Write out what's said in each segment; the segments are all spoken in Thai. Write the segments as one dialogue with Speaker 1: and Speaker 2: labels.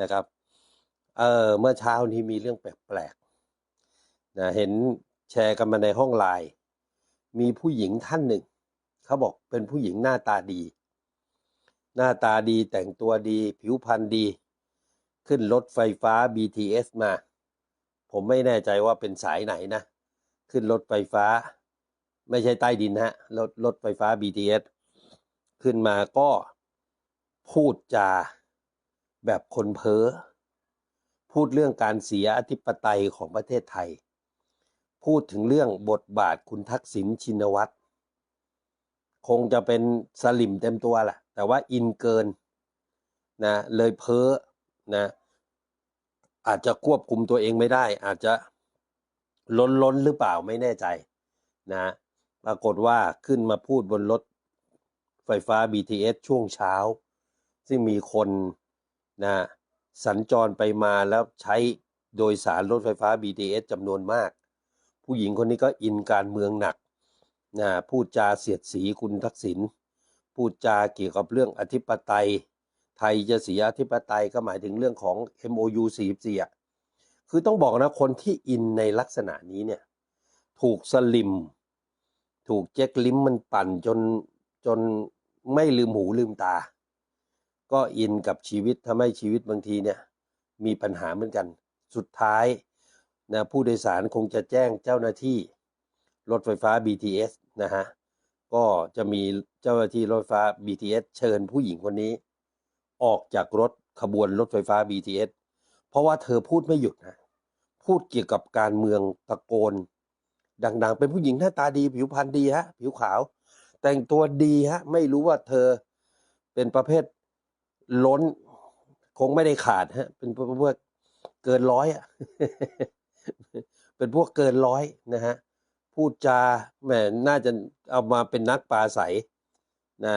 Speaker 1: นะครับ เออเมื่อเช้านี้มีเรื่องแปลกๆนะเห็นแชร์กันมาในห้องไลน์มีผู้หญิงท่านหนึ่ง เขาบอกเป็นผู้หญิงหน้าตาดี หน้าตาดีแต่งตัวดี ผิวพรรณดี ขึ้นรถไฟฟ้า BTS มา ผมไม่แน่ใจว่าเป็นสายไหนนะ ขึ้นรถไฟฟ้า ไม่ใช่ใต้ดินฮะรถรถไฟฟ้า BTS ขึ้นมาก็พูดจา แบบคนเพ้อ พูดเรื่องการเสียอธิปไตยของประเทศไทย พูดถึงเรื่องบทบาทคุณทักษิณชินวัตร คงจะเป็นสลิมเต็มตัวแหละแต่ว่าอินเกินนะเลยเพ้อนะอาจจะควบคุมตัวเองไม่ได้ อาจจะล้นล้นหรือเปล่าไม่แน่ใจนะปรากฏว่าขึ้นมาพูดบนรถไฟฟ้า BTS ช่วงเช้า ซึ่งมีคน นะสัญจรไปมาแล้วใช้โดยสารรถไฟฟ้า BTS จำนวนมาก ผู้หญิงคนนี้ก็อินการเมืองหนักนะพูดจาเสียดสีคุณทักษิณพูดจาเกี่ยวกับเรื่องอธิปไตย ไทยจะเสียอธิปไตยก็หมายถึงเรื่องของ MOU 44คือต้องบอกนะคนที่อินในลักษณะนี้เนี่ยถูกสลิม ถูกเจ๊กลิมมันปั่นจนจนไม่ลืมหูลืมตา ก็อินกับชีวิตทำให้ชีวิตบางทีเนี่ยมีปัญหาเหมือนกัน สุดท้ายนะผู้โดยสารคงจะแจ้งเจ้าหน้าที่รถไฟฟ้า BTS นะฮะก็จะมีเจ้าหน้าที่รถไฟฟ้า BTS เชิญผู้หญิงคนนี้ ออกจากรถขบวนรถไฟฟ้า BTS เพราะว่าเธอพูดไม่หยุดนะพูดเกี่ยวกับการเมืองตะโกน ดังๆ เป็นผู้หญิงหน้าตาดีผิวพรรณดีฮะผิวขาว แต่งตัวดีฮะไม่รู้ว่าเธอเป็นประเภท ล้น คงไม่ได้ขาดฮะ เป็นพวกเกินร้อยอะ เป็นพวกเกินร้อยนะฮะ พูดจาแหมน่าจะเอามาเป็นนักปราศัยนะ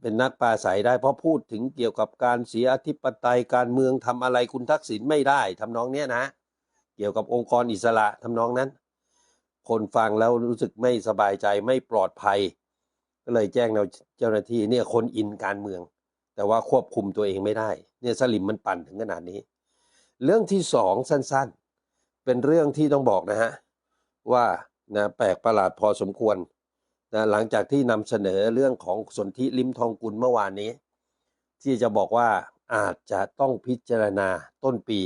Speaker 1: เป็นนักปราศัยได้ เพราะพูดถึงเกี่ยวกับการเสียอธิปไตยการเมืองทำอะไรคุณทักษิณไม่ได้ทำนองเนี้ยนะ เกี่ยวกับองค์กรอิสระทำนองนั้น คนฟังแล้วรู้สึกไม่สบายใจไม่ปลอดภัย ก็เลยแจ้งเจ้าหน้าที่เนี่ยคนอินการเมือง แต่ว่าควบคุมตัวเองไม่ได้เนี่ยสลิมมันปั่นถึงขนาดนี้ เรื่องที่สองสั้นๆ เป็นเรื่องที่ต้องบอกนะฮะว่านะแปลกประหลาดพอสมควรนะหลังจากที่นำเสนอเรื่องของสนธิลิมทองกุลเมื่อวานนี้ ที่จะบอกว่าอาจจะต้องพิจารณาต้นปี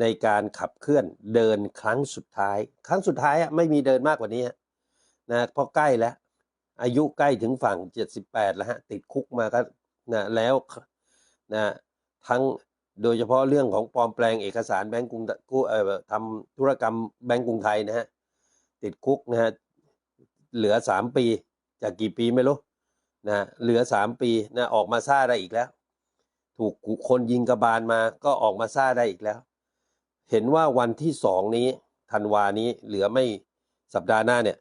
Speaker 1: ในการขับเคลื่อนเดินครั้งสุดท้าย ครั้งสุดท้ายอะไม่มีเดินมากกว่านี้นะเพราะใกล้แล้ว อายุใกล้ถึงฝั่ง 78 แล้วฮะติดคุกมาก็ นะแล้วนะทั้งโดยเฉพาะเรื่องของปลอมแปลงเอกสารแบงก์กรุงกู้เอ่อทำธุรกรรมแบงก์กรุงไทยนะฮะติดคุกนะฮะเหลือสามปีจากกี่ปีไม่รู้นะเหลือสามปีนะออกมาซ่าได้อีกแล้ว ถูกคนยิงกระบาลมาก็ออกมาซ่าได้อีกแล้ว เห็นว่าวันที่สองนี้ธันวานี้เหลือไม่สัปดาห์หน้าเนี่ย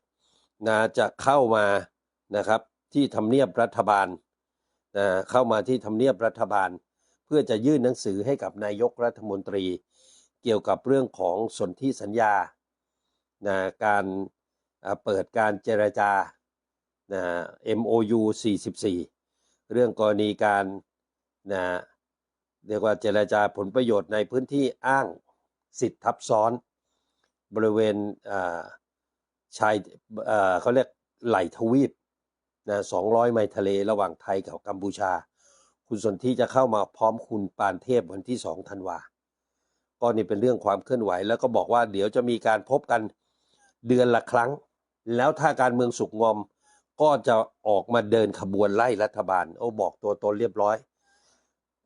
Speaker 1: นะจะเข้ามานะครับที่ทำเนียบรัฐบาลน เข้ามาที่ทำเนียบรัฐบาล เพื่อจะยื่นหนังสือให้กับนายกรัฐมนตรี เกี่ยวกับเรื่องของสนธิสัญญานะการเปิดการเจรจานะ MOU 44 เรื่องกรณีการนะเรียกว่าเจรจาผลประโยชน์ในพื้นที่อ้างสิทธิทับซ้อน บริเวณาชายเขาเรียกไหลทวีป นะ200ไมล์ทะเลระหว่างไทยกับกัมพูชา คุณสนธิจะเข้ามาพร้อมคุณปานเทพวันที่2ธันวาก็นี่เป็นเรื่องความเคลื่อนไหว แล้วก็บอกว่าเดี๋ยวจะมีการพบกันเดือนละครั้ง แล้วถ้าการเมืองสุกงอม ก็จะออกมาเดินขบวนไล่รัฐบาล โอ้บอกตัวตนเรียบร้อย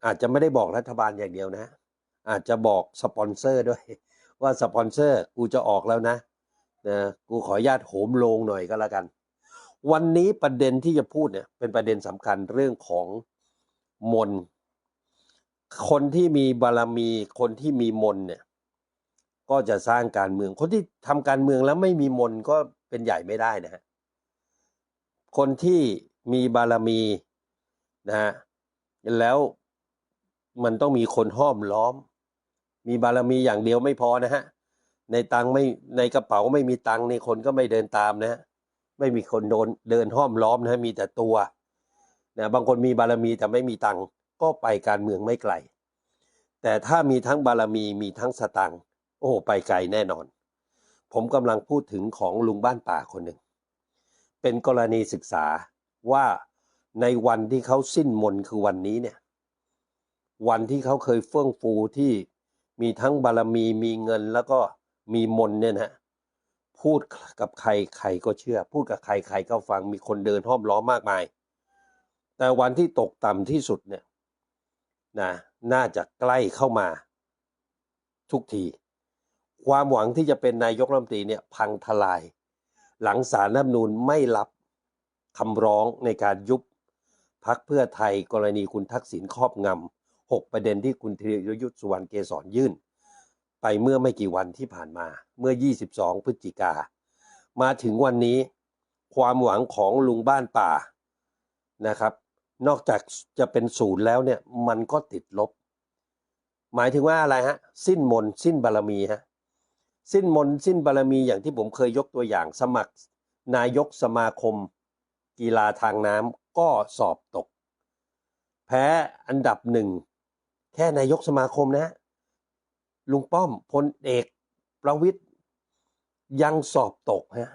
Speaker 1: อาจจะไม่ได้บอกรัฐบาลอย่างเดียวนะ อาจจะบอกสปอนเซอร์ด้วย ว่าสปอนเซอร์กูจะออกแล้วนะนะกูขออนุญาตโหมโลงหน่อยก็แล้วกัน วันนี้ประเด็นที่จะพูดเนี่ยเป็นประเด็นสำคัญเรื่องของมน คนที่มีบารมี คนที่มีมนเนี่ยก็จะสร้างการเมือง คนที่ทำการเมืองแล้วไม่มีมนก็เป็นใหญ่ไม่ได้นะฮะ คนที่มีบารมีนะฮะแล้วมันต้องมีคนห้อมล้อม มีบารมีอย่างเดียวไม่พอนะฮะในตังไม่ในกระเป๋าไม่มีตังในคนก็ไม่เดินตามนะฮะ ไม่มีคนโดนเดินห้อมล้อมนะฮะมีแต่ตัวนะบางคนมีบารมีแต่ไม่มีตังค์ก็ไปการเมืองไม่ไกล แต่ถ้ามีทั้งบารมีมีทั้งสตังค์โอ้ไปไกลแน่นอน ผมกำลังพูดถึงของลุงบ้านป่าคนหนึ่ง เป็นกรณีศึกษาว่าในวันที่เขาสิ้นมนคือวันนี้เนี่ย วันที่เขาเคยเฟื่องฟูที่มีทั้งบารมีมีเงินแล้วก็มีมนเนี่ยนะ พูดกับใครใครก็เชื่อ พูดกับใครใครก็ฟังมีคนเดินห้อมล้อมมากมาย แต่วันที่ตกต่ำที่สุดเนี่ยนะน่าจะใกล้เข้ามา ทุกที ความหวังที่จะเป็นนายกรัฐมนตรีเนี่ยพังทลาย หลังสารรัฐนูญไม่รับคำร้องในการยุบพักเพื่อไทยกรณีคุณทักษิณครอบงำหกประเด็นที่คุณธีรยุทธสุวรรณเกษรยื่น ไปเมื่อไม่กี่วันที่ผ่านมา เมื่อ 22 พฤศจิกา มาถึงวันนี้ความหวังของลุงบ้านป่านะครับ นอกจากจะเป็นศูนย์แล้วเนี่ยมันก็ติดลบ หมายถึงว่าอะไรฮะ สิ้นมนสิ้นบารมีฮะสิ้นมนสิ้นบารมีอย่างที่ผมเคยยกตัวอย่างสมัคร นายกสมาคม กีฬาทางน้ำก็สอบตก แพ้อันดับหนึ่งแค่นายกสมาคมนะ ลุงป้อมพลเอกประวิตยยังสอบตกฮะ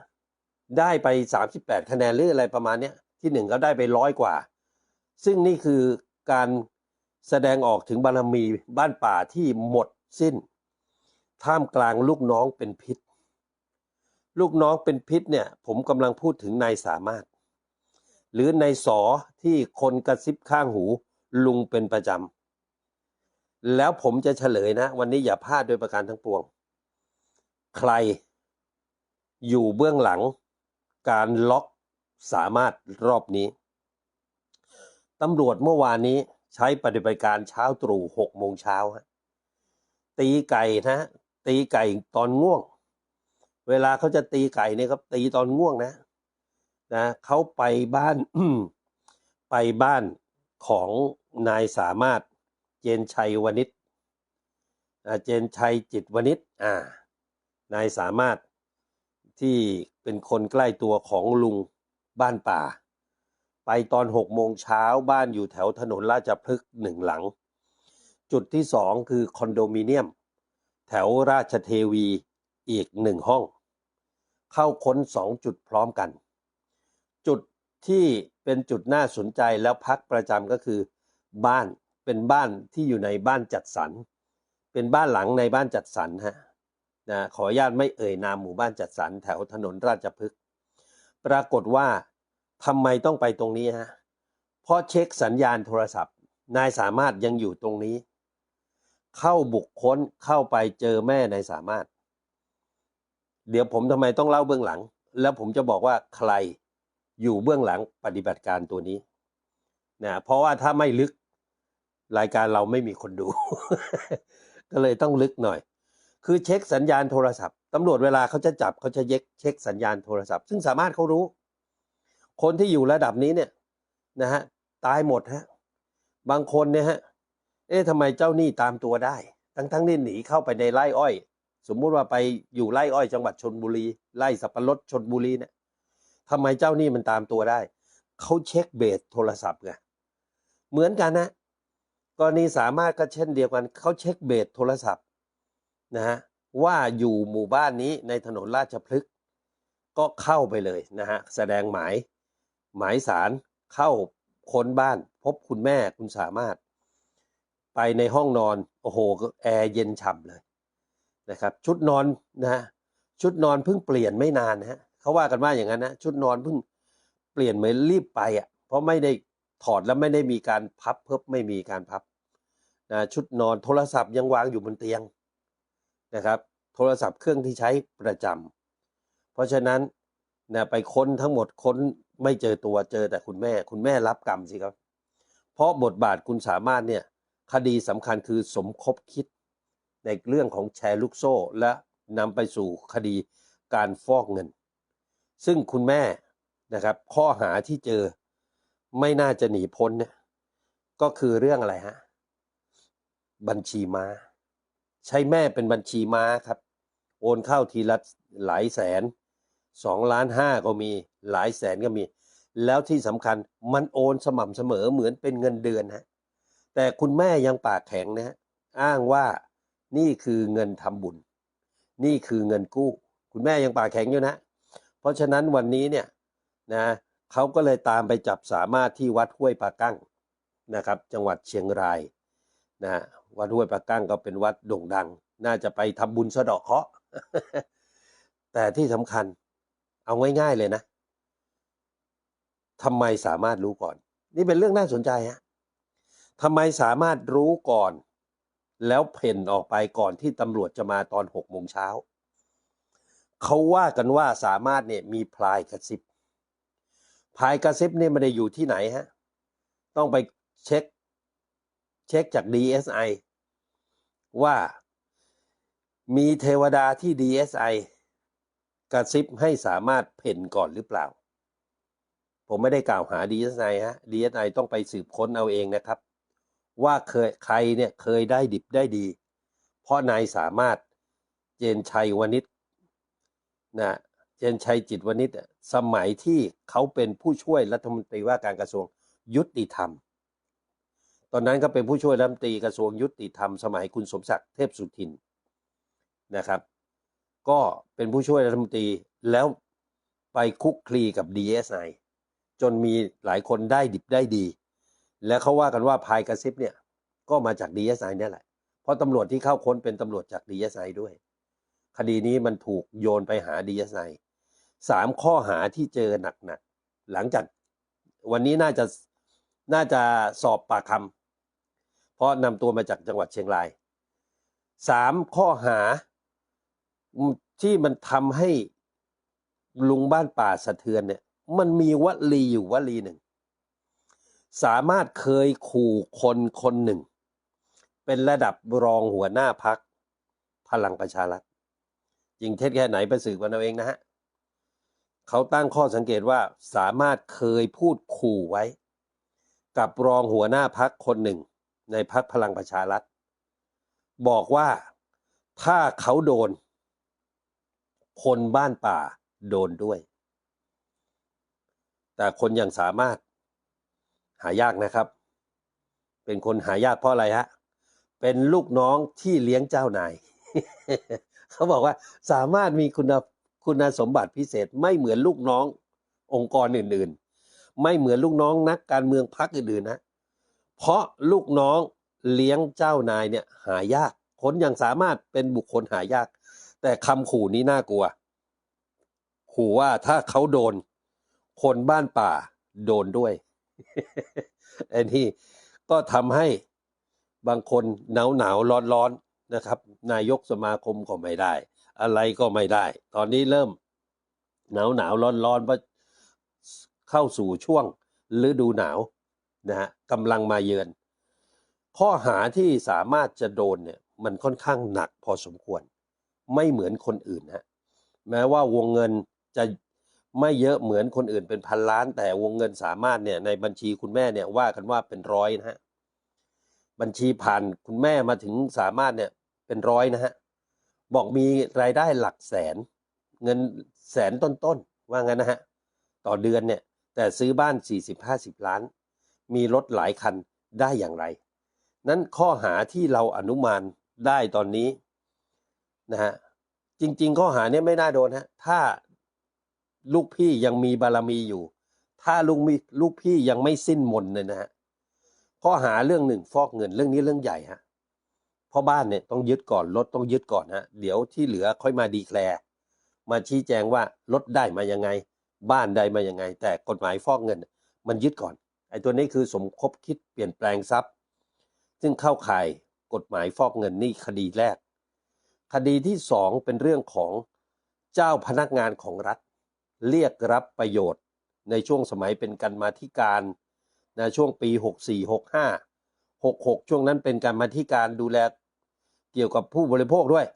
Speaker 1: ได้ไป 38 คะแนนหรืออะไรประมาณเนี้ยที่หนึ่งก็ได้ไปร้อยกว่า ซึ่งนี่คือการแสดงออกถึงบารมีบ้านป่าที่หมดสิ้น ท่ามกลางลูกน้องเป็นพิษ ลูกน้องเป็นพิษเนี่ย ผมกำลังพูดถึงนายสามารถ หรือนายสอที่คนกระซิบข้างหูลุงเป็นประจำ แล้วผมจะเฉลยนะ วันนี้อย่าพลาดโดยประการทั้งปวง ใครอยู่เบื้องหลัง การล็อกสามารถรอบนี้ตำรวจเมื่อวานนี้ใช้ปฏิบัติการเช้าตรู่หกโมงเช้าตีไก่นะตีไก่ตอนง่วง เวลาเขาจะตีไก่เนี่ยครับ ตีตอนง่วงนะ นะเขาไปบ้านไปบ้านของนายสามารถ เจนชัยวณิชเจนชัยจิตวณิชอ่านายสามารถที่เป็นคนใกล้ตัวของลุงบ้านป่า ไปตอนหกโมงเช้าบ้านอยู่แถวถนนราชพฤกษ์หนึ่งหลัง จุดที่สองคือคอนโดมิเนียม แถวราชเทวีอีกหนึ่งห้อง เข้าค้นสองจุดพร้อมกัน จุดที่เป็นจุดน่าสนใจแล้วพักประจำก็คือ บ้าน เป็นบ้านที่อยู่ในบ้านจัดสรร เป็นบ้านหลังในบ้านจัดสรรฮะนะขออนุญาตไม่เอ่ยนามหมู่บ้านจัดสรรแถวถนนราชพฤกษ์ปรากฏว่าทำไมต้องไปตรงนี้ฮะเพราะเช็คสัญญาณโทรศัพท์ นายสามารถยังอยู่ตรงนี้ เข้าบุคคลเข้าไปเจอแม่นายสามารถ เดี๋ยวผมทำไมต้องเล่าเบื้องหลัง แล้วผมจะบอกว่าใครอยู่เบื้องหลังปฏิบัติการตัวนี้นะเพราะว่าถ้าไม่ลึก รายการเราไม่มีคนดู ก็เลยต้องลึกหน่อย คือเช็คสัญญาณโทรศัพท์ตำรวจเวลาเขาจะจับเขาจะเย็กเช็คสัญญาณโทรศัพท์ ซึ่งสามารถเขารู้ คนที่อยู่ระดับนี้เนี่ยนะฮะตายหมดฮะบางคนเนี่ยฮะเอ๊ะทำไมเจ้าหนี้ตามตัวได้ ทั้งทั้งนี่หนีเข้าไปในไร่อ้อย สมมุติว่าไปอยู่ไร่อ้อย จังหวัดชนบุรีไร่สับปะรดชนบุรีเนี่ยทำไมเจ้าหนี้มันตามตัวได้เขาเช็คเบสโทรศัพท์ไงเหมือนกันนะ กรณีสามารถก็เช่นเดียวกันเขาเช็คเบสโทรศัพท์นะฮะว่าอยู่หมู่บ้านนี้ในถนนราชพฤกษ์ก็เข้าไปเลยนะฮะแสดงหมาย หมายสารเข้าค้นบ้านพบคุณแม่คุณสามารถ ไปในห้องนอน โอ้โหแอร์เย็นฉ่ำเลยนะครับ ชุดนอนนะฮะชุดนอนเพิ่งเปลี่ยนไม่นานนะฮะเขาว่ากันว่าอย่างนั้นนะชุดนอนเพิ่งเปลี่ยนเหมือนรีบไปอะเพราะไม่ได้ ถอดแล้วไม่ได้มีการพับเพิ่มไม่มีการพับนะชุดนอนโทรศัพท์ยังวางอยู่บนเตียงนะครับ โทรศัพท์เครื่องที่ใช้ประจำเพราะฉะนั้นนะไปค้นทั้งหมดค้นไม่เจอตัวเจอแต่คุณแม่ คุณแม่รับกรรมสิครับ เพราะบทบาทคุณสามารถเนี่ยคดีสำคัญคือสมคบคิดในเรื่องของแชร์ลูกโซ่ และนำไปสู่คดีการฟอกเงิน ซึ่งคุณแม่นะครับข้อหาที่เจอ ไม่น่าจะหนีพ้นเนี่ยก็คือเรื่องอะไรฮะ บัญชีม้า ใช้แม่เป็นบัญชีม้าครับ โอนเข้าทีละหลายแสนสองล้านห้าก็มีหลายแสนก็มี แล้วที่สำคัญมันโอนสม่ำเสมอเหมือนเป็นเงินเดือนฮะแต่คุณแม่ยังปากแข็งนะฮะอ้างว่านี่คือเงินทำบุญ นี่คือเงินกู้ คุณแม่ยังปากแข็งอยู่นะ เพราะฉะนั้นวันนี้เนี่ยนะ เขาก็เลยตามไปจับสามารถที่วัดห้วยปากั้งนะครับ จังหวัดเชียงรายนะวัดห้วยปากั้งก็เป็นวัดโด่งดัง น่าจะไปทำบุญสะเดาะเคราะห์แต่ที่สำคัญเอาง่ายๆเลยนะทำไมสามารถรู้ก่อน นี่เป็นเรื่องน่าสนใจฮะทำไมสามารถรู้ก่อน แล้วเพ่นออกไปก่อนที่ตำรวจจะมาตอนหกโมงเช้าเขาว่ากันว่าสามารถเนี่ยมีพลายกระซิบ พายกระซิบเนี่ยไม่ได้อยู่ที่ไหนฮะ ต้องไปเช็ค เช็คจาก DSI ว่ามีเทวดาที่ DSI กระซิบให้สามารถเพ่นก่อนหรือเปล่า ผมไม่ได้กล่าวหา DSI ฮะ DSI ต้องไปสืบค้นเอาเองนะครับ ว่าเคยใครเนี่ยเคยได้ดิบได้ดี เพราะนายสามารถเจนชัยวณิชนะ เจนชัยจิตวณิชอะสมัยที่เขาเป็นผู้ช่วยรัฐมนตรีว่าการกระทรวงยุติธรรม ตอนนั้นก็เป็นผู้ช่วยรัฐมนตรีกระทรวงยุติธรรม สมัยคุณสมศักดิ์เทพสุทินนะครับ ก็เป็นผู้ช่วยรัฐมนตรีแล้วไปคุกคลีกับ DSI จนมีหลายคนได้ดิบได้ดี และเขาว่ากันว่าพายกระซิบเนี่ยก็มาจาก DSI เนี่ยแหละ เพราะตำรวจที่เข้าค้นเป็นตำรวจจาก DSI ด้วย คดีนี้มันถูกโยนไปหา DSI สามข้อหาที่เจอหนักๆหลังจากวันนี้น่าจะน่าจะสอบปากคำเพราะนำตัวมาจากจังหวัดเชียงรายสามข้อหาที่มันทำให้ลุงบ้านป่าสะเทือนเนี่ย มันมีวลีอยู่วลีหนึ่ง สามารถเคยขู่คนคนหนึ่ง เป็นระดับรองหัวหน้าพักพลังประชารัฐจริงเท็จแค่ไหนไปสืบกันเอาเองนะฮะ เขาตั้งข้อสังเกตว่าสามารถเคยพูดขู่ไว้ กับรองหัวหน้าพักคนหนึ่ง ในพักพลังประชารัฐ บอกว่าถ้าเขาโดน คนบ้านป่าโดนด้วย แต่คนอย่างสามารถหายากนะครับ เป็นคนหายากเพราะอะไรฮะ เป็นลูกน้องที่เลี้ยงเจ้านาย เขาบอกว่าสามารถมีคุณ คุณสมบัติพิเศษไม่เหมือนลูกน้ององค์กรอื่นๆ ไม่เหมือนลูกน้องนักการเมืองพรรคอื่นๆนะ เพราะลูกน้องเลี้ยงเจ้านายเนี่ยหายาก คนอย่างสามารถเป็นบุคคลหายาก แต่คำขู่นี้น่ากลัว ขู่ว่าถ้าเขาโดน คนบ้านป่าโดนด้วยไอ้นี่ก็ทำให้บางคนหนาวหนาวร้อนร้อนๆนะครับ นายกสมาคมก็ไม่ได้ อะไรก็ไม่ได้ ตอนนี้เริ่มหนาวหนาวร้อนร้อนเพราเข้าสู่ช่วงฤดูหนาวนะฮะกำลังมาเยือน ข้อหาที่สามารถจะโดนเนี่ยมันค่อนข้างหนักพอสมควร ไม่เหมือนคนอื่นฮะแม้ว่าวงเงินจะไม่เยอะเหมือนคนอื่นเป็นพันล้าน แต่วงเงินสามารถเนี่ยในบัญชีคุณแม่เนี่ยว่ากันว่าเป็นร้อยนะฮะบัญชีผ่านคุณแม่มาถึงสามารถเนี่ยเป็นร้อยนะฮะ บอกมีรายได้หลักแสน เงินแสนต้นๆ ว่างั้นนะฮะ ต่อเดือนเนี่ย แต่ซื้อบ้าน 40-50 ล้าน มีรถหลายคันได้อย่างไร นั้นข้อหาที่เราอนุมานได้ตอนนี้นะฮะจริง ๆ ข้อหาเนี้ยไม่น่าโดนฮะถ้าลูกพี่ยังมีบารมีอยู่ ถ้าลูกมีลูกพี่ยังไม่สิ้นมนเลยนะฮะข้อหาเรื่องหนึ่งฟอกเงินเรื่องนี้เรื่องใหญ่ฮะ พราะบ้านเนี่ยต้องยึดก่อนรถต้องยึดก่อนฮะเดี๋ยวที่เหลือค่อยมาดีแคลร์มาชี้แจงว่ารถได้มายังไง บ้านได้มายังไง แต่กฎหมายฟอกเงิน มันยึดก่อนไอ้ตัวนี้คือสมคบคิดเปลี่ยนแปลงทรัพย์ ซึ่งเข้าข่ายกฎหมายฟอกเงินนี่คดีแรก คดีที่สองเป็นเรื่องของเจ้าพนักงานของรัฐ เรียกรับประโยชน์ ในช่วงสมัยเป็นการมาธิการนช่วงปี 64 65 66 ช่วงนั้นเป็นการมาธิการดูแล เกี่ยวกับผู้บริโภคด้วย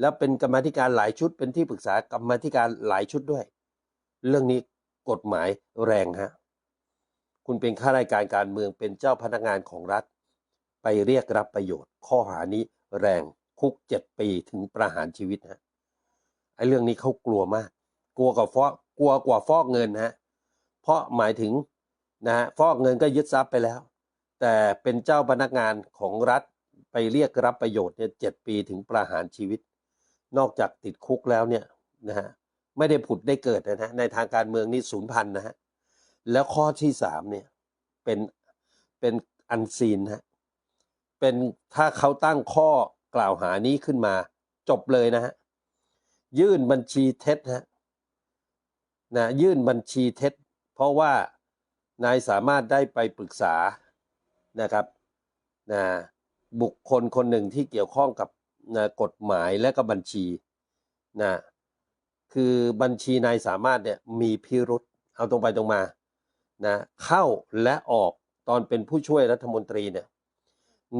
Speaker 1: แล้วเป็นกรรมธิการหลายชุด เป็นที่ปรึกษากรรมธิการหลายชุดด้วย เรื่องนี้กฎหมายแรงฮะคุณเป็นข้าราชการการเมืองเป็นเจ้าพนักงานของรัฐ ไปเรียกรับประโยชน์ ข้อหานี้แรงคุกเจ็ดปีถึงประหารชีวิตฮะไอ้เรื่องนี้เขากลัวมาก กลัวกับฟอกกลัวกว่าฟอกเงินฮะเพราะหมายถึงนะฮะฟอกเงินก็ยึดทรัพย์ไปแล้ว แต่เป็นเจ้าพนักงานของรัฐ ไปเรียกรับประโยชน์เนี่ยเจ็ดปีถึงประหารชีวิต นอกจากติดคุกแล้วเนี่ยนะฮะไม่ได้ผุดได้เกิดนะฮะในทางการเมืองนี่ศูนย์พันนะฮะแล้วข้อที่สามเนี่ยเป็นเป็นอันซีนฮะเป็นถ้าเขาตั้งข้อกล่าวหานี้ขึ้นมา จบเลยนะฮะยื่นบัญชีเท็จฮะนะยื่นบัญชีเท็จ เพราะว่านายสามารถได้ไปปรึกษานะครับนะ บุคคลคนหนึ่งที่เกี่ยวข้องกับนะกฎหมายและก็บัญชีนะคือบัญชีนายสามารถเนี่ยมีพิรุษเอาตรงไปตรงมานะเข้าและออกตอนเป็นผู้ช่วยรัฐมนตรีเนี่ย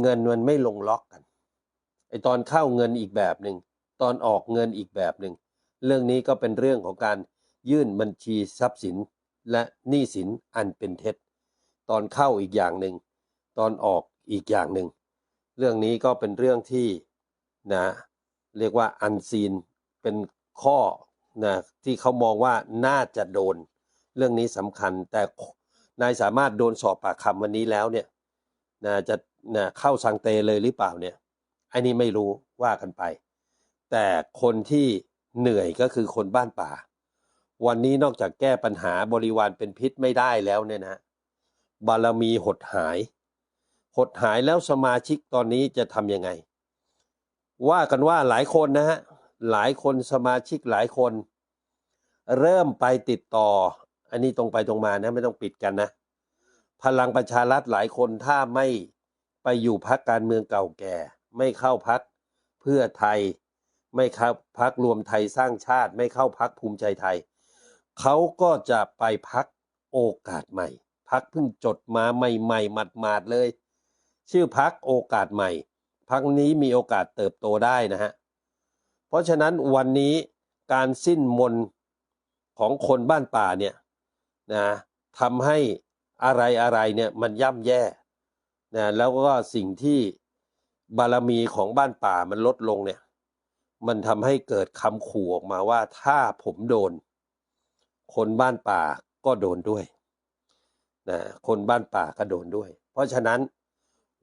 Speaker 1: เงินมันไม่ลงล็อกกันไอตอนเข้าเงินอีกแบบหนึ่งตอนออกเงินอีกแบบหนึ่งเรื่องนี้ก็เป็นเรื่องของการยื่นบัญชีทรัพย์สินและหนี้สินอันเป็นเท็จ ตอนเข้าอีกอย่างหนึ่งตอนออกอีกอย่างหนึ่ง รื่องนี้ก็เป็นเรื่องที่นะเรียกว่าอันซีนเป็นข้อนะที่เขามองว่าน่าจะโดน เรื่องนี้สำคัญ แต่นายสามารถโดนสอบปากคำวันนี้แล้วเนี่ยนะจะนะเข้าสังเตเลยหรือเปล่าเนี่ยอันนี้ไม่รู้ว่ากันไป แต่คนที่เหนื่อยก็คือคนบ้านป่า วันนี้นอกจากแก้ปัญหาบริวารเป็นพิษไม่ได้แล้วเนี่ยนะบารมีหดหาย หดหายแล้วสมาชิกตอนนี้จะทำยังไง ว่ากันว่าหลายคนนะฮะหลายคนสมาชิกหลายคน เริ่มไปติดต่อ อันนี้ตรงไปตรงมานะไม่ต้องปิดกันนะ พลังประชารัฐหลายคนถ้าไม่ไปอยู่พักการเมืองเก่าแก่ ไม่เข้าพักเพื่อไทย ไม่เข้าพักรวมไทยสร้างชาติ ไม่เข้าพักภูมิใจไทย เขาก็จะไปพักโอกาสใหม่ พักเพิ่งจดมาใหม่ๆหมาดๆเลย ชื่อพักโอกาสใหม่พักนี้มีโอกาสเติบโตได้นะฮะ เพราะฉะนั้นวันนี้การสิ้นมนของคนบ้านป่าเนี่ยนะทำให้อะไรอะไรเนี่ยมันย่ำแย่นะแล้วก็สิ่งที่บารมีของบ้านป่ามันลดลงเนี่ย มันทำให้เกิดคำขู่ออกมาว่าถ้าผมโดน คนบ้านป่าก็โดนด้วยนะคนบ้านป่าก็โดนด้วย เพราะฉะนั้น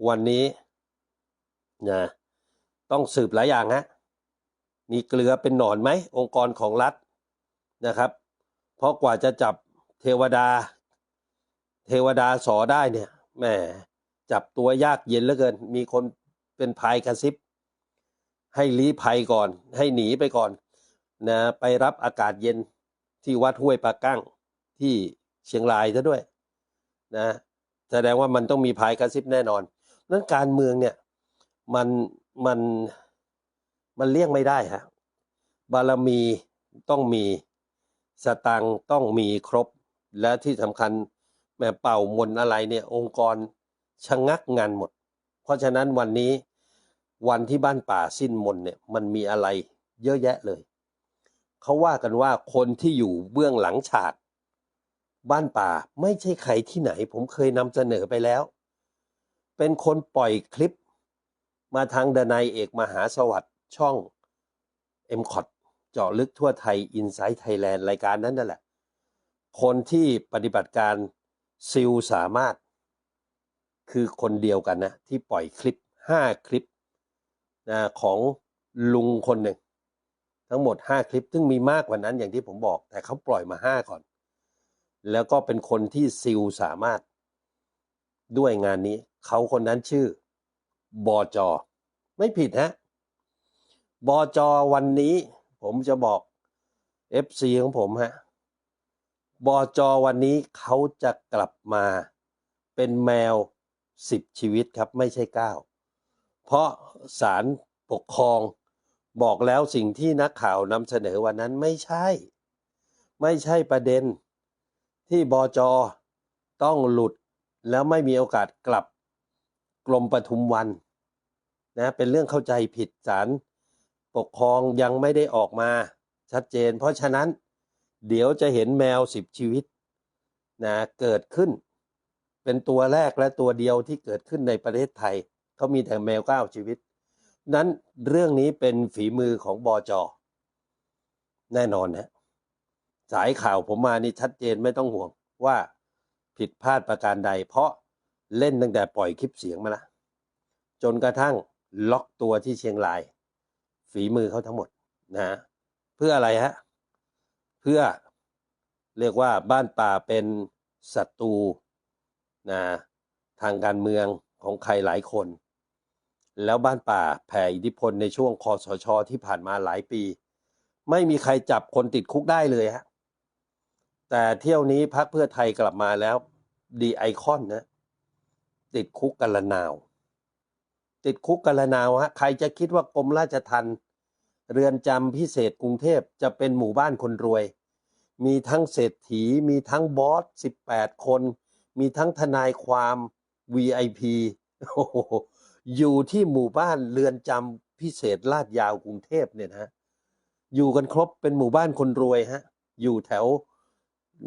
Speaker 1: วันนี้นะต้องสืบหลายอย่างฮะมีเกลือเป็นหนอนไหมองค์กรของรัฐนะครับ เพราะกว่าจะจับเทวดา เทวดาสอได้เนี่ยแหมจับตัวยากเย็นเหลือเกิน มีคนเป็นภัยกระซิบ ให้ลี้ภัยก่อน ให้หนีไปก่อนนะไปรับอากาศเย็นที่วัดห้วยปลากั้งที่เชียงรายซะด้วยนะแสดงว่ามันต้องมีภัยกระซิบแน่นอน นั้นการเมืองเนี่ยมันมันมันเลี่ยงไม่ได้ฮะบารมีต้องมีสตังต้องมีครบ และที่สำคัญแม่เป่ามนอะไรเนี่ยองค์กรชะงักงานหมด เพราะฉะนั้นวันนี้วันที่บ้านป่าสิ้นมนเนี่ยมันมีอะไรเยอะแยะเลย เขาว่ากันว่าคนที่อยู่เบื้องหลังฉาก บ้านป่าไม่ใช่ใครที่ไหน ผมเคยนำเสนอไปแล้ว เป็นคนปล่อยคลิป มาทางดนายเอกมหาสวัสดิ์ช่อง m c o t เจาะลึกทั่วไทย i n s i ซ e ์ไทยแลนด์รายการนั้นนั่นแหละ คนที่ปฏิบัติการซิลสามารถ คือคนเดียวกันนะ ที่ปล่อยคลิป 5 คลิปนะของลุงคนหนึ่ง ทั้งหมด 5 คลิป ซึ่งมีมากกว่านั้นอย่างที่ผมบอก แต่เขาปล่อยมา 5 ก่อน แล้วก็เป็นคนที่ซิลสามารถด้วยงานนี้ เขาคนนั้นชื่อบอจอ ไม่ผิดฮะบอจอวันนี้ ผมจะบอก FC ของผมฮะบอจอวันนี้เขาจะกลับมาเป็นแมวสิบชีวิตครับ ไม่ใช่เก้าเพราะศาลปกครองบอกแล้วสิ่งที่นักข่าวนำเสนอวันนั้นไม่ใช่ ไม่ใช่ประเด็นที่บอจอต้องหลุดแล้วไม่มีโอกาสกลับ กรมปทุมวันนะเป็นเรื่องเข้าใจผิดศาลปกครองยังไม่ได้ออกมาชัดเจน เพราะฉะนั้นเดี๋ยวจะเห็นแมวสิบชีวิตนะเกิดขึ้น เป็นตัวแรกและตัวเดียวที่เกิดขึ้นในประเทศไทยเขามีแต่แมวเก้าชีวิต นั้นเรื่องนี้เป็นฝีมือของบอจอแน่นอนนะสายข่าวผมมานี่ชัดเจนไม่ต้องห่วงว่าผิดพลาดประการใด เพราะ เล่นตั้งแต่ปล่อยคลิปเสียงมาละจนกระทั่งล็อกตัวที่เชียงราย ฝีมือเขาทั้งหมดนะเพื่ออะไรฮะ เพื่อเรียกว่าบ้านป่าเป็นศัตรูนะทางการเมืองของใครหลายคน แล้วบ้านป่าแผ่อิทธิพลในช่วงคอสชที่ผ่านมาหลายปี ไม่มีใครจับคนติดคุกได้เลยฮะแต่เที่ยวนี้พักเพื่อไทยกลับมาแล้วดีไอคอนนะ ติดคุกกันละนาว ติดคุกกันละนาวฮะใครจะคิดว่ากรมราชทัณฑ์เรือนจำพิเศษกรุงเทพจะเป็นหมู่บ้านคนรวย มีทั้งเศรษฐี มีทั้งบอส 18 คน มีทั้งทนายความ VIP โอ้โหอยู่ที่หมู่บ้านเรือนจำพิเศษลาดยาวกรุงเทพเนี่ยนะฮะอยู่กันครบเป็นหมู่บ้านคนรวยฮะ อยู่แถว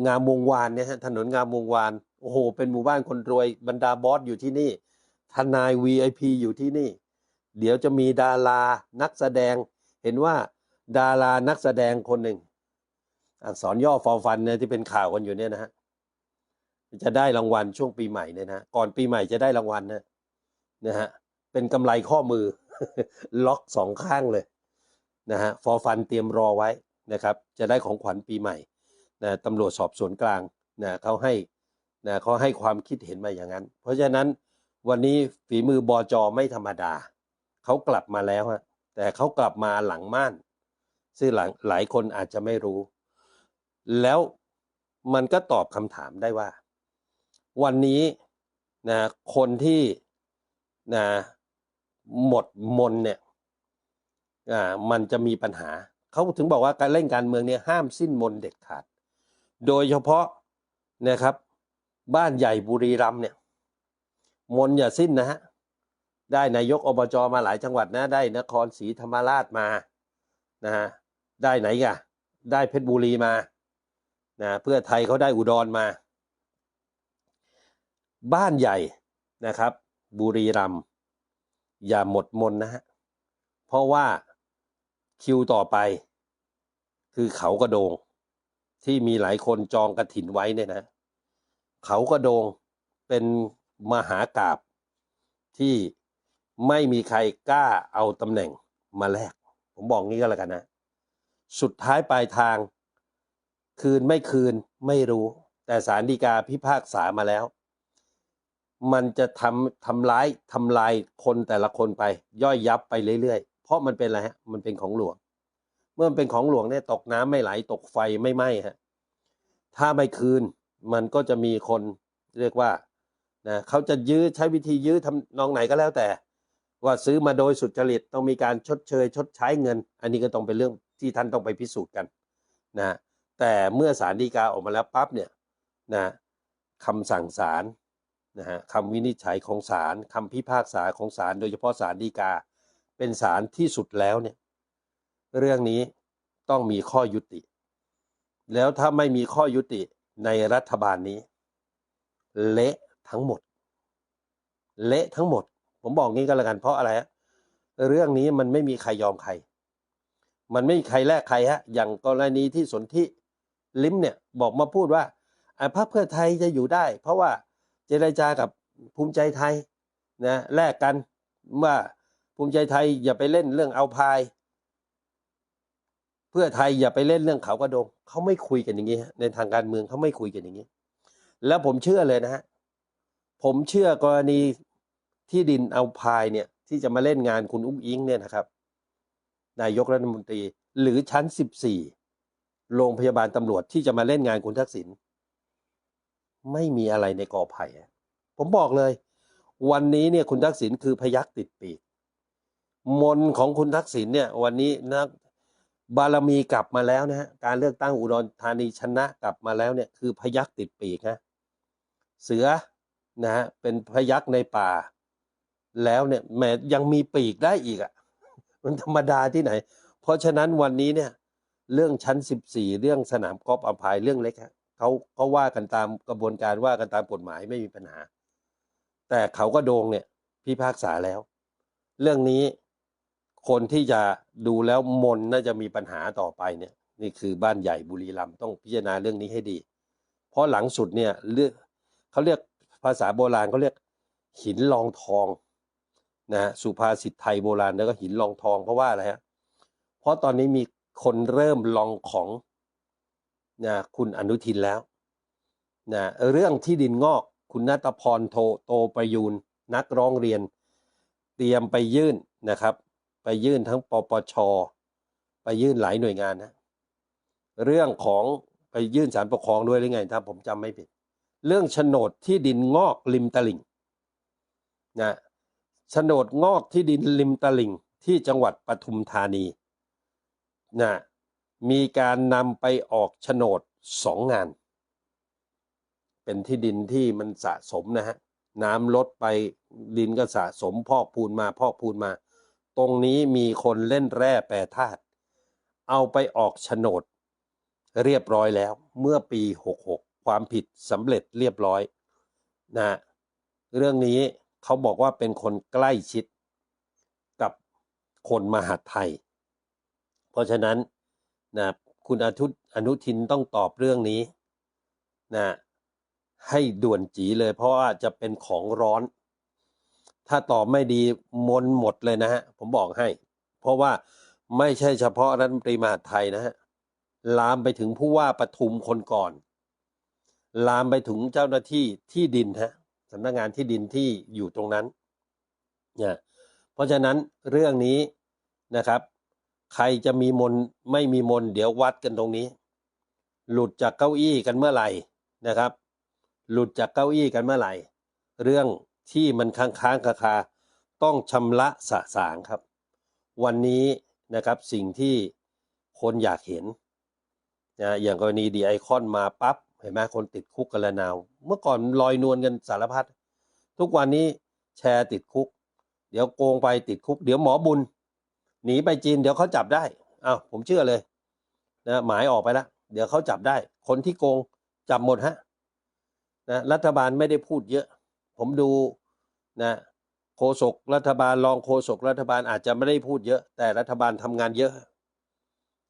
Speaker 1: งามวงวานเนี่ยฮะถนนงามวงวาน โอ้โห เป็นหมู่บ้านคนรวยบรรดาบอสอยู่ที่นี่ ทนาย VIP อยู่ที่นี่ เดี๋ยวจะมีดารานักแสดง เห็นว่าดารานักแสดงคนหนึ่ง อักษรย่อฟอฟันเนี่ยที่เป็นข่าวกันอยู่เนี่ยนะฮะจะได้รางวัลช่วงปีใหม่เนี่ยนะก่อนปีใหม่จะได้รางวัลนะนะฮะเป็นกำไรข้อมือ ล็อกสองข้างเลยนะฮะฟอฟันเตรียมรอไว้นะครับ จะได้ของขวัญปีใหม่นะตำรวจสอบสวนกลางนะเขาให้ นะเขาให้ความคิดเห็นมาอย่างนั้น เพราะฉะนั้นวันนี้ฝีมือบอจอไม่ธรรมดา เขากลับมาแล้วฮะแต่เขากลับมาหลังม่าน ซึ่งหลังหลายคนอาจจะไม่รู้ แล้วมันก็ตอบคำถามได้ว่า วันนี้นะคนที่นะหมดมนเนี่ยอ่ามันจะมีปัญหา เขาถึงบอกว่าการเล่นการเมืองเนี่ยห้ามสิ้นมนเด็ดขาด โดยเฉพาะนะครับ บ้านใหญ่บุรีรัมเนี่ยมนอย่าสิ้นนะฮะได้นายกอบจมาหลายจังหวัดนะ ได้นครศรีธรรมราชมานะฮะได้ไหนกะได้เพชรบุรีมานะเพื่อไทยเขาได้อุดรมา บ้านใหญ่นะครับ บุรีรัมอย่าหมดมนนะฮะเพราะว่าคิวต่อไป คือเขากระโดง ที่มีหลายคนจองกระถินไว้เนี่ยนะ เขากระโดงเป็นมหากราบที่ไม่มีใครกล้าเอาตำแหน่งมาแลก ผมบอกงี้ก็แล้วกันนะ สุดท้ายปลายทาง คืนไม่คืนไม่รู้ แต่สารดีกาพิพากษามาแล้ว มันจะทำทำร้ายทำลายคนแต่ละคนไป ย่อยยับไปเรื่อยๆ เพราะมันเป็นอะไรฮะ มันเป็นของหลวง เมื่อมันเป็นของหลวงเนี่ยตกน้ำไม่ไหลตกไฟไม่ไหม้ฮะ ถ้าไม่คืน มันก็จะมีคนเรียกว่านะเขาจะยื้อใช้วิธียื้อทำนองไหนก็แล้วแต่ ว่าซื้อมาโดยสุจริตต้องมีการชดเชย ชดใช้เงิน อันนี้ก็ต้องเป็นเรื่องที่ท่านต้องไปพิสูจน์กันนะแต่เมื่อศาลฎีกาออกมาแล้วปั๊บเนี่ยนะคำสั่งศาลนะฮะคำวินิจฉัยของศาลคำพิพากษาของศาลโดยเฉพาะศาลฎีกา เป็นศาลที่สุดแล้วเนี่ยเรื่องนี้ต้องมีข้อยุติ แล้วถ้าไม่มีข้อยุติ ในรัฐบาลนี้ เละทั้งหมด เละทั้งหมด ผมบอกงี้ก็แล้วกันเพราะอะไรเรื่องนี้มันไม่มีใครยอมใคร มันไม่มีใครแลกใครฮะ อย่างกรณีที่สนธิลิมเนี่ยบอกมาพูดว่าอ่าพรรคเพื่อไทยจะอยู่ได้ เพราะว่าเจรจากับภูมิใจไทยนะแลกกันว่าภูมิใจไทยอย่าไปเล่นเรื่องเอาพาย เพื่อไทยอย่าไปเล่นเรื่องเขากระโดงเขาไม่คุยกันอย่างนี้ในทางการเมืองเขาไม่คุยกันอย่างนี้ แล้วผมเชื่อเลยนะฮะผมเชื่อกรณีที่ดินเอาพายเนี่ย ที่จะมาเล่นงานคุณอุ้งอิงเนี่ยนะครับ นายกรัฐมนตรี หรือชั้นสิบสี่โรงพยาบาลตำรวจที่จะมาเล่นงานคุณทักษิณไม่มีอะไรในกอไผ่ผมบอกเลย วันนี้เนี่ยคุณทักษิณคือพยักติดปีกมนของคุณทักษิณเนี่ย วันนี้นะ บารมีกลับมาแล้วนะฮะการเลือกตั้งอุดรธานีชนะกลับมาแล้วเนี่ยคือพยักติดปีกนะเสือนะฮะเป็นพยักในป่า แล้วเนี่ยแหมยังมีปีกได้อีกอะ่ะมันธรรมดาที่ไหน เพราะฉะนั้นวันนี้เนี่ย เรื่องชั้นสิบสี่เรื่องสนามกอล์ฟอภัยเรื่องเล็กฮะเขาเขาว่ากันตามกระบวนการว่ากันตามกฎหมายไม่มีปัญหา แต่เขาก็โดงเนี่ยพิพากษาแล้ว เรื่องนี้ คนที่จะดูแล้วมนน่าจะมีปัญหาต่อไปเนี่ยนี่คือบ้านใหญ่บุรีรัมย์ต้องพิจารณาเรื่องนี้ให้ดี เพราะหลังสุดเนี่ยเรื่องเขาเรียกภาษาโบราณเขาเรียกหินรองทองนะสุภาษิตไทยโบราณแล้วก็หินรองทองเพราะว่าอะไรฮะเพราะตอนนี้มีคนเริ่มลองของนะคุณอนุทินแล้วนะเรื่องที่ดินงอกคุณนัตพรโทโตประยูนนักร้องเรียน เตรียมไปยื่นนะครับ ไปยื่นทั้งปปช ไปยื่นหลายหน่วยงานนะ เรื่องของไปยื่นศาลปกครองด้วยหรือไงถ้าผมจำไม่ผิด เรื่องโฉนดที่ดินงอกริมตลิ่งนะโฉนดงอกที่ดินริมตลิ่งที่จังหวัดปทุมธานีนะมีการนำไปออกโฉนดสองงาน เป็นที่ดินที่มันสะสมนะฮะน้ำลดไปดินก็สะสมพอกพูนมาพอกพูนมา ตรงนี้มีคนเล่นแร่แปรธาตุเอาไปออกโฉนด เรียบร้อยแล้วเมื่อปี 66 ความผิดสำเร็จเรียบร้อยนะเรื่องนี้เขาบอกว่าเป็นคนใกล้ชิดกับคนมหาไทย เพราะฉะนั้นนะคุณอาทุอนุทินต้องตอบเรื่องนี้นะให้ด่วนจีเลยเพราะว่าจะเป็นของร้อน ถ้าตอบไม่ดีมนหมดเลยนะฮะ ผมบอกให้ เพราะว่าไม่ใช่เฉพาะรัฐมนตรีมหาดไทยนะฮะ ลามไปถึงผู้ว่าปทุมคนก่อน ลามไปถึงเจ้าหน้าที่ที่ดินฮะสำนักงานที่ดินที่อยู่ตรงนั้นเนี่ยเพราะฉะนั้นเรื่องนี้นะครับ ใครจะมีมนไม่มีมน เดี๋ยววัดกันตรงนี้ หลุดจากเก้าอี้กันเมื่อไหร่นะครับ หลุดจากเก้าอี้กันเมื่อไหร่ เรื่อง ที่มันค้างค้างคาคาต้องชำระสะสางครับ วันนี้นะครับสิ่งที่คนอยากเห็นนะอย่างกรณีดีไอคอนมาปั๊บเห็นไหมคนติดคุกกันละนาว เมื่อก่อนลอยนวลกันสารพัดทุกวันนี้แชร์ติดคุก เดี๋ยวโกงไปติดคุก เดี๋ยวหมอบุญ หนีไปจีนเดี๋ยวเขาจับได้อ้าวผมเชื่อเลยนะหมายออกไปแล้วเดี๋ยวเขาจับได้ คนที่โกงจับหมดฮะนะรัฐบาลไม่ได้พูดเยอะ ผมดูนะโฆษกรัฐบาลรองโฆษกรัฐบาลอาจจะไม่ได้พูดเยอะ แต่รัฐบาลทำงานเยอะ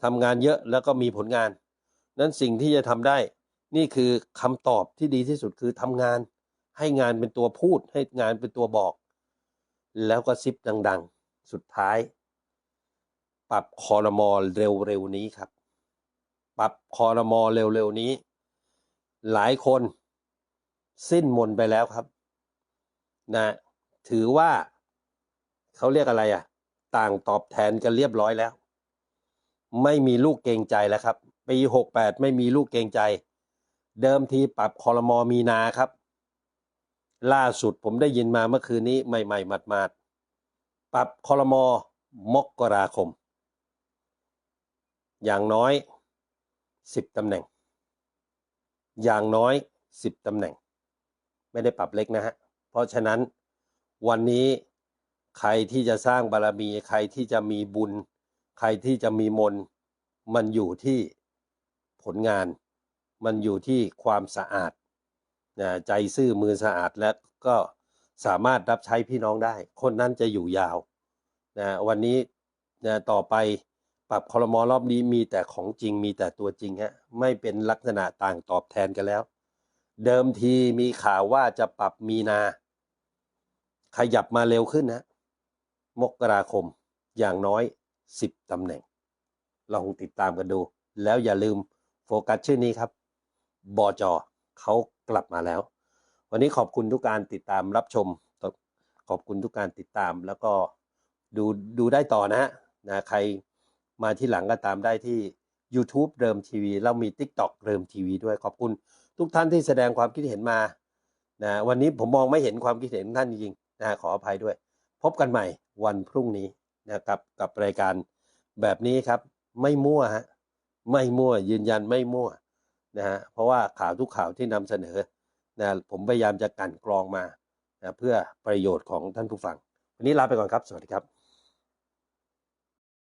Speaker 1: ทำงานเยอะแล้วก็มีผลงาน นั้นสิ่งที่จะทำได้ นี่คือคำตอบที่ดีที่สุดคือทำงาน ให้งานเป็นตัวพูด ให้งานเป็นตัวบอก แล้วก็ซิปดัง ๆ สุดท้าย ปรับคอรมอเร็วๆนี้ครับ ปรับคอรมอเร็วๆนี้ หลายคน สิ้นมนไปแล้วครับ นะถือว่าเขาเรียกอะไรอะ ต่างตอบแทนกันเรียบร้อยแล้ว ไม่มีลูกเกรงใจแล้วครับปีหกแปดไม่มีลูกเกรงใจ เดิมทีปรับคอรมอมีนาครับ ล่าสุดผมได้ยินมาเมื่อคืนนี้ใหม่ๆหมาดๆปรับคอรมอมกราคม อย่างน้อยสิบตำแหน่ง อย่างน้อยสิบตำแหน่ง ไม่ได้ปรับเล็กนะฮะ เพราะฉะนั้นวันนี้ใครที่จะสร้างบารมี ใครที่จะมีบุญ ใครที่จะมีมนมันอยู่ที่ผลงาน มันอยู่ที่ความสะอาดนะใจซื่อมือสะอาดและก็สามารถรับใช้พี่น้องได้ คนนั้นจะอยู่ยาวนะวันนี้นะต่อไปปรับคอรมอรอบนี้มีแต่ของจริงมีแต่ตัวจริงฮะไม่เป็นลักษณะต่างตอบแทนกันแล้ว เดิมทีมีข่าวว่าจะปรับมีนา ขยับมาเร็วขึ้นนะ มกราคมอย่างน้อยสิบตำแหน่ง ลองติดตามกันดู แล้วอย่าลืมโฟกัสชื่อนี้ครับ บอจอเขากลับมาแล้ว วันนี้ขอบคุณทุกการติดตามรับชม ขอบคุณทุกการติดตามแล้วก็ดูดูได้ต่อนะฮะนะใครมาที่หลังก็ตามได้ที่ YouTube เริมทีวีเรามี TikTok เริมทีวีด้วยขอบคุณทุกท่านที่แสดงความคิดเห็นมานะวันนี้ผมมองไม่เห็นความคิดเห็นท่านจริง นะขออภัยด้วย พบกันใหม่วันพรุ่งนี้นะครับกับรายการแบบนี้ครับ ไม่มั่วฮะไม่มั่วยืนยันไม่มั่วนะฮะเพราะว่าข่าวทุกข่าวที่นำเสนอนะผมพยายามจะกันกรองมานะเพื่อประโยชน์ของท่านผู้ฟัง วันนี้ลาไปก่อนครับ สวัสดีครับ